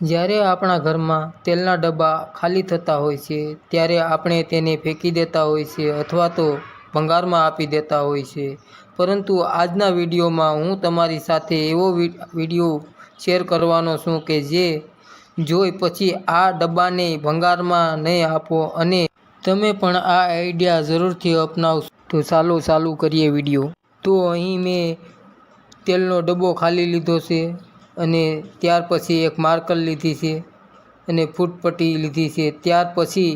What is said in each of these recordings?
જ્યારે આપણા ઘરમાં તેલના ડબ્બા ખાલી થતા હોય છે, ત્યારે આપણે તેને ફેંકી દેતા હોય છે અથવા તો ભંગારમાં આપી દેતા હોય છે. પરંતુ આજના વિડીયોમાં હું તમારી સાથે એવો વીડિયો શેર કરવાનો છું કે જે જોઈ પછી આ ડબ્બાને ભંગારમાં નહીં આપો અને તમે પણ આ આઈડિયા જરૂરથી અપનાવશો. તો ચાલો ચાલુ કરીએ વીડિયો. તો અહીં મેં તેલનો ડબ્બો ખાલી લીધો છે. અને ત્યાર પછી એક માર્કર લીધી છે અને ફૂટપટ્ટી લીધી છે. ત્યાર પછી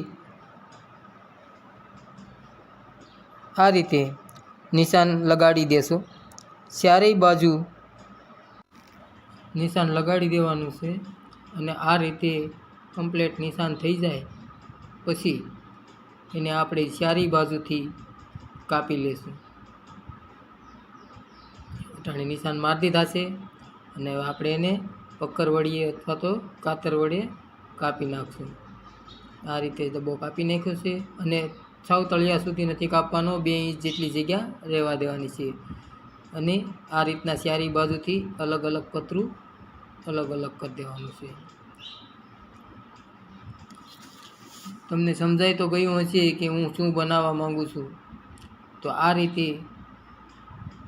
આ રીતે નિશાન લગાડી દેશો. ચારેય બાજુ નિશાન લગાડી દેવાનું છે અને આ રીતે કમ્પ્લેટ નિશાન થઈ જાય પછી એને આપણે ચારેય બાજુથી કાપી લેશું. અટાણે નિશાન મારી દીધા છે. અને આપણે એને પક્કર વળીએ અથવા તો કાતર વડે કાપી નાખશું. આ રીતે ડબ્બો કાપી નાખ્યો છે અને સાવ તળિયા સુધી નથી કાપવાનો, બે ઇંચ જેટલી જગ્યા રહેવા દેવાની છે. અને આ રીતના ચારી બાજુથી અલગ અલગ પતરું અલગ અલગ કરી દેવાનું છે. તમને સમજાય તો ગયું હશે કે હું શું બનાવવા માગું છું. તો આ રીતે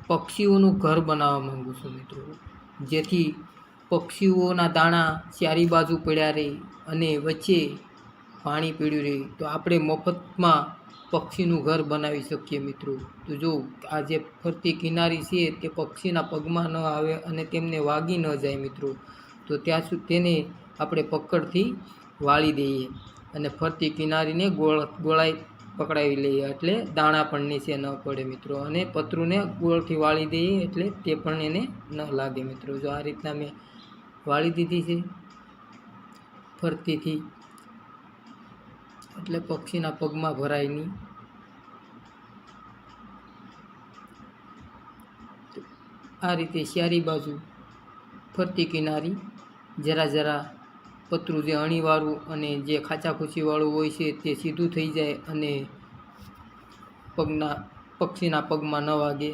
પક્ષીઓનું ઘર બનાવવા માગું છું મિત્રો. જેથી પક્ષીઓના દાણા ચારી બાજુ પડ્યા રહે અને વચ્ચે પાણી પીડ્યું રહે તો આપણે મફતમાં પક્ષીનું ઘર બનાવી શકીએ મિત્રો. તો જો આ જે ફરતી કિનારી છે તે પક્ષીના પગમાં ન આવે અને તેમને વાગી ન જાય મિત્રો. તો ત્યાં સુધી તેને આપણે પકડથી વાળી દઈએ અને ફરતી કિનારીને ગોળ ગોળાઈ પકડાવી લઈએ એટલે દાણા પણ નીચે ન પડે મિત્રો. અને પતરુંને ગોળથી વાળી દઈએ એટલે તે પણ એને ન લાગે મિત્રો. જો આ રીતના મેં વાળી દીધી છે ફરતીથી, એટલે પક્ષીના પગમાં ભરાય નહીં. આ રીતે શિયારી બાજુ ફરતી કિનારી જરા જરા પતરું જે અણીવાળું અને જે ખાચાખુચીવાળું હોય છે તે સીધું થઈ જાય અને પગના, પક્ષીના પગમાં ન વાગે.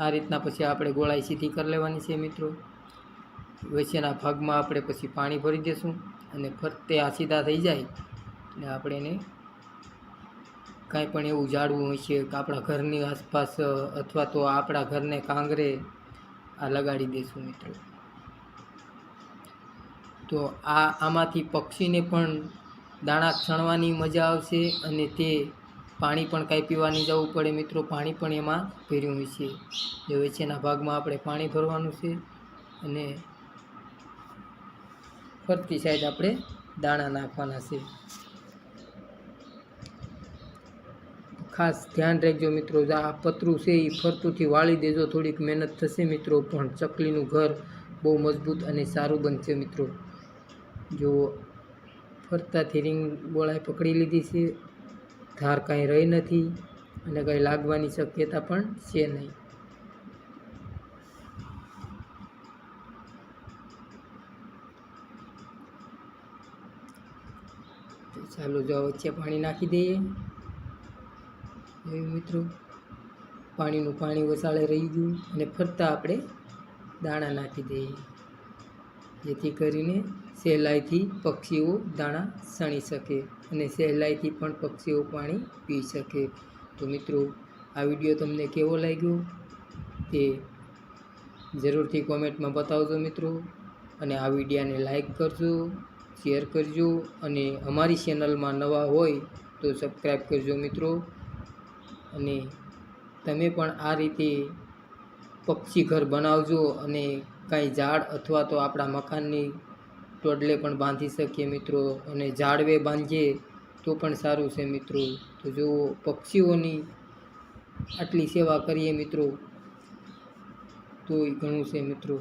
આ રીતના પછી આપણે ગોળાઈ સીધી કરી લેવાની છે મિત્રો. વચ્ચેના ભાગમાં આપણે પછી પાણી ભરી દઈશું અને ફરતે આ સીધા થઈ જાય એટલે આપણે એને કાંઈ પણ એવું જાળવું હોય છે કે આપણા ઘરની આસપાસ અથવા તો આપણા ઘરને કાંગરે આ લગાડી દઈશું મિત્રો. તો આ આમાંથી પક્ષીને પણ દાણા છણવાની મજા આવશે અને તે પાણી પણ કાંઈ પીવાની જવું પડે મિત્રો. પાણી પણ એમાં ભર્યું છે. જે વચ્ચેના ભાગમાં આપણે પાણી ભરવાનું છે અને ફરતી સાઈડ આપણે દાણા નાખવાના છે. ખાસ ધ્યાન રાખજો મિત્રો આ પતરું છે એ ફરતુંથી વાળી દેજો. થોડીક મહેનત થશે મિત્રો, પણ ચકલીનું ઘર બહુ મજબૂત અને સારું બનશે મિત્રો. જો ફરતાથી રિંગ બોળાએ પકડી લીધી છે, ધાર કાંઈ રહી નથી અને કંઈ લાગવાની શક્યતા પણ છે નહીં. ચાલો જો વચ્ચે પાણી નાખી દઈએ. મિત્રો, પાણીનું પાણી વસાળે રહી ગયું અને ફરતા આપણે દાણા નાખી દઈએ. જેથી કરીને સહેલાઈથી પક્ષીઓ દાણા સણી શકે અને સહેલાઈથી પણ પક્ષીઓ પાણી પી શકે. તો મિત્રો, આ વીડિયો તમને કેવો લાગ્યો તે જરૂરથી કોમેન્ટમાં બતાવજો મિત્રો. અને આ વિડીયાને લાઈક કરજો, શેર કરજો અને અમારી ચેનલમાં નવા હોય તો સબસ્ક્રાઈબ કરજો મિત્રો. અને તમે પણ આ રીતે પક્ષી ઘર બનાવજો અને કાંઈ ઝાડ અથવા તો આપણા મકાનની ટોડલે પણ બાંધી શકીએ મિત્રો અને ઝાડવે બાંધીએ તો પણ સારું છે મિત્રો. તો જો પક્ષીઓની આટલી સેવા કરીએ મિત્રો, તોય ઘણું છે મિત્રો.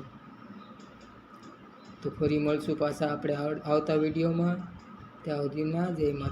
તો ફરી મળશું પાછા આપણે આવતા વિડીયોમાં. ત્યાં સુધીના જય માતા